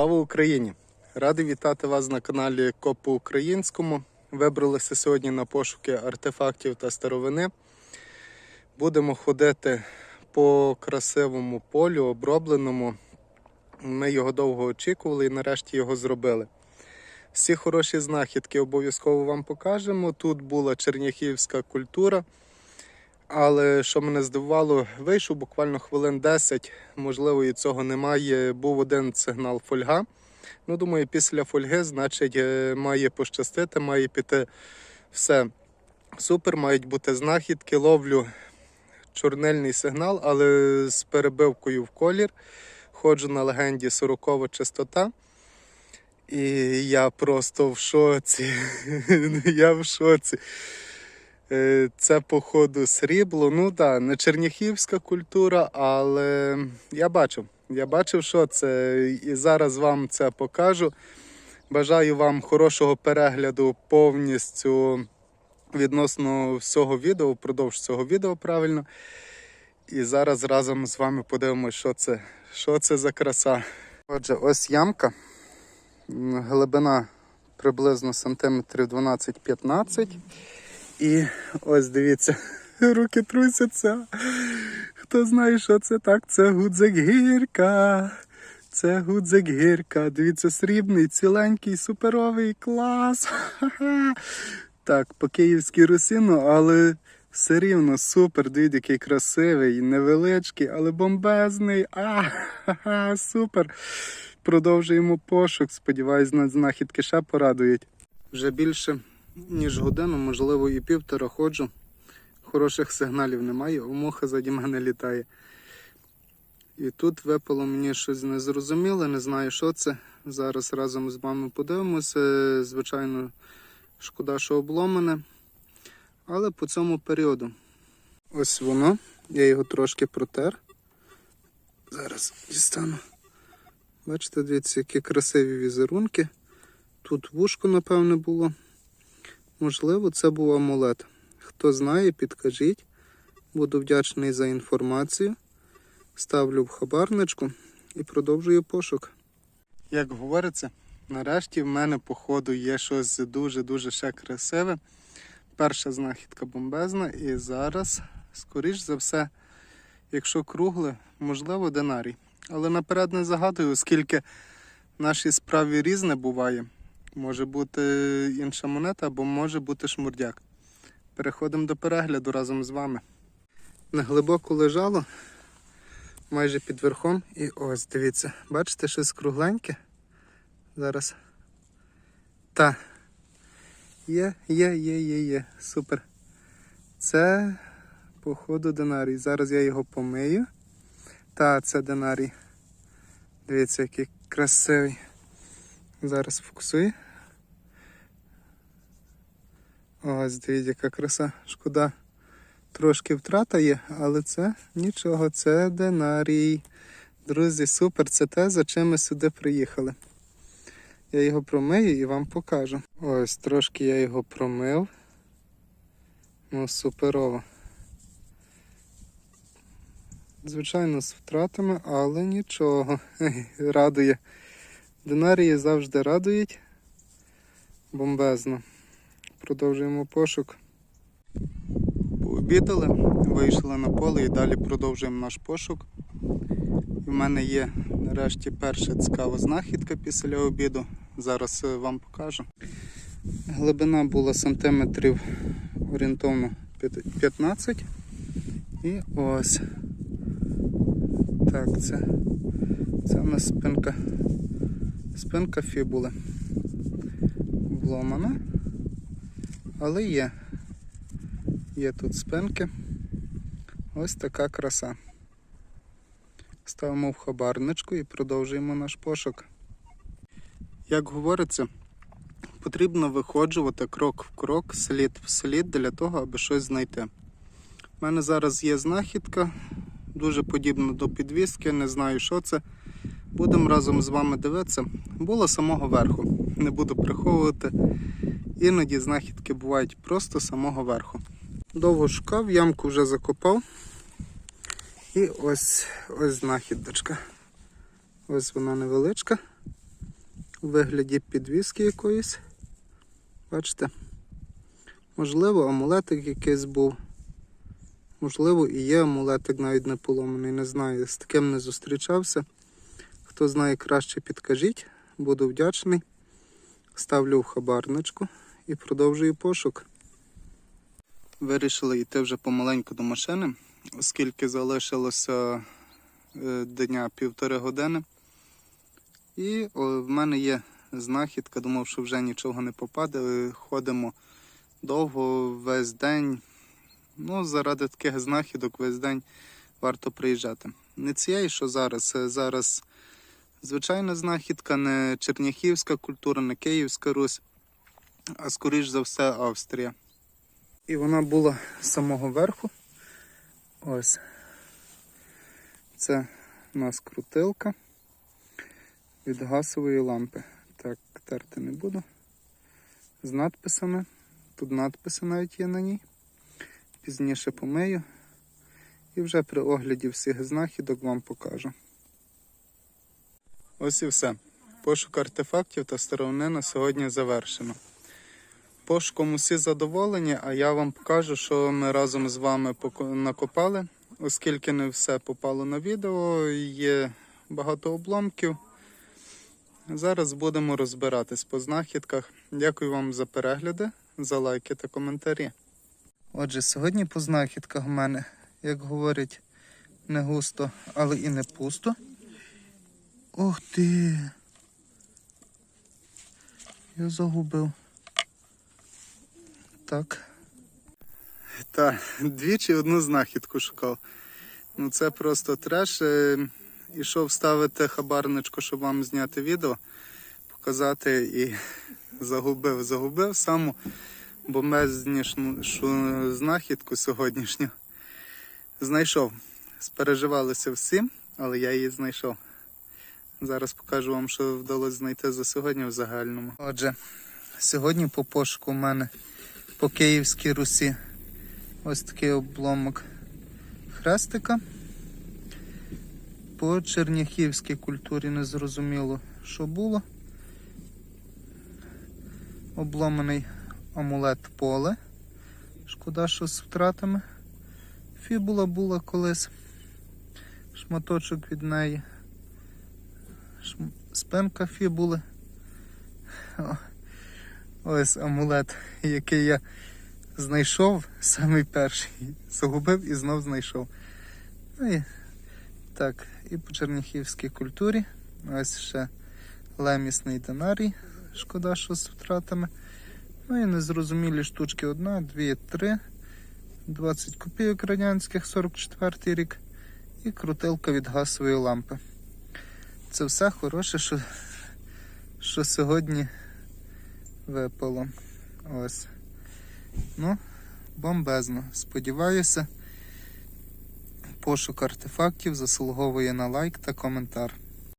Слава Україні! Радий вітати вас на каналі Коп по українському. Вибралися сьогодні на пошуки артефактів та старовини. Будемо ходити по красивому полю, обробленому. Ми його довго очікували і нарешті його зробили. Всі хороші знахідки обов'язково вам покажемо. Тут була черняхівська культура. Але що мене здивувало, вийшов буквально хвилин 10, можливо, і цього немає. Був один сигнал фольга. Ну, думаю, після фольги, значить, е, має пощастити, має піти все супер, мають бути знахідки. Ловлю чорнильний сигнал, але з перебивкою в колір. Ходжу на легенді 40 частота. І я просто в шоці. я в шоці. Е, Це, походу, срібло. Ну так, не черняхівська культура, але я бачив. Я бачив, що це, і зараз вам це покажу. Бажаю вам хорошого перегляду повністю відносно всього відео, впродовж цього відео правильно. І зараз разом з вами подивимося, що це, що це за краса. Отже, ось ямка. Глибина приблизно сантиметрів 12-15. І ось дивіться, руки трусяться. Хто знає, що це так? Це гудзик гірка. Це гудзик гірка. Дивіться, срібний, ціленький, суперовий клас. Так, по київській русину, але все рівно супер. Дивіться, який красивий, невеличкий, але бомбезний. А, ха-ха, супер. Продовжуємо пошук. Сподіваюсь, на знахідки ще порадують. Вже більше ніж годину, можливо, і півтора ходжу. Хороших сигналів немає, муха заді мене літає. І тут випало мені щось незрозуміле, не знаю, що це. Зараз разом з вами подивимося. Звичайно, шкода, що обломане. Але по цьому періоду. Ось воно. Я його трошки протер. Зараз дістану. Бачите, дивіться, які красиві візерунки. Тут вушко, напевне, було. Можливо, це був амулет. Хто знає, підкажіть. Буду вдячний за інформацію. Ставлю в хабарничку і продовжую пошук. Як говориться, нарешті в мене, походу, є щось дуже-дуже ще красиве. Перша знахідка бомбезна, і зараз, скоріш за все, якщо кругле, можливо, динарій. Але наперед не загадую, оскільки нашій справі різне буває. Може бути інша монета або може бути шмурдяк. Переходимо до перегляду разом з вами. Неглибоко лежало, майже під верхом. І ось, дивіться, бачите, щось кругленьке. Зараз. Та. Є, є, є, є, є. Супер. Це, походу, динарій. Зараз я його помию. Та, це динарій. Дивіться, який красивий. Зараз фокусую. Ось, дивіться, яка краса. Шкода. Трошки втрата є, але це нічого, це динарій. Друзі, супер, це те, за чим ми сюди приїхали. Я його промию і вам покажу. Ось, трошки я його промив. Ну, суперово. Звичайно, з втратами, але нічого. Радує. Динарії завжди радують. Бомбезно. Продовжуємо пошук. Пообідали, вийшли на поле і далі продовжуємо наш пошук. У мене є нарешті перша цікава знахідка після обіду. Зараз е, вам покажу. Глибина була сантиметрів орієнтовно 15. І ось. Так, це, це у нас спинка. Спинка фібули. Вломана. Але є. Є тут спинки. Ось така краса. Ставимо в хабарничку і продовжуємо наш пошук. Як говориться, потрібно виходжувати крок в крок, слід в слід для того, аби щось знайти. У мене зараз є знахідка, дуже подібна до підвіски, не знаю, що це. Будемо разом з вами дивитися. Було самого верху. Не буду приховувати. Іноді знахідки бувають просто самого верху. Довго шукав, ямку вже закопав. І ось ось знахідочка. Ось вона невеличка. у вигляді підвіски якоїсь. Бачите? Можливо, амулетик якийсь був. Можливо, і є амулетик навіть не поломаний. Не знаю, з таким не зустрічався. Хто знає краще, підкажіть. Буду вдячний. Ставлю в хабарничку і продовжую пошук. Вирішили йти вже помаленьку до машини, оскільки залишилося е, дня півтори години. І в мене є знахідка, думав, що вже нічого не попаде. Ходимо довго, весь день. Ну, заради таких знахідок весь день варто приїжджати. Не цієї, що зараз. е, Зараз звичайна знахідка, не черняхівська культура, не Київська Русь, а скоріш за все Австрія. І вона була з самого верху. Ось. Це у нас крутилка від газової лампи. Так, терти не буду. З надписами. Тут надписи навіть є на ній. Пізніше помию. І вже при огляді всіх знахідок вам покажу. Ось і все. Пошук артефактів та старовини на сьогодні завершено. Пошуком усі задоволені, а я вам покажу, що ми разом з вами накопали, оскільки не все попало на відео, є багато обломків. Зараз будемо розбиратись по знахідках. Дякую вам за перегляди, за лайки та коментарі. Отже, сьогодні по знахідках в мене, як говорять, не густо, але і не пусто. Ох ти! Я загубив. Так. Та, двічі одну знахідку шукав. Ну це просто треш. Е, Ішов ставити хабарничку, щоб вам зняти відео, показати і загубив. Загубив саму бомбезнішу знахідку сьогоднішню. Знайшов. Спереживалися всі, але я її знайшов. Зараз покажу вам, що вдалося знайти за сьогодні в загальному. Отже, сьогодні по пошуку в мене по Київській Русі ось такий обломок хрестика. По черняхівській культурі не зрозуміло, що було. Обломаний амулет поле. Шкода, що з втратами. Фібула була колись. Шматочок від неї. Фібули. О, Ось амулет, який я знайшов, самий перший. Загубив і знов знайшов. Ну і так, і по черніхівській культурі. Ось ще лемісний динарій. Шкода, що з втратами. Ну і незрозумілі штучки одна, дві, три. 20 копійок радянських, 44 рік. І крутилка від газової лампи. Це все хороше, що, що сьогодні випало. Ось. Ну, бомбезно. Сподіваюся, пошук артефактів заслуговує на лайк та коментар.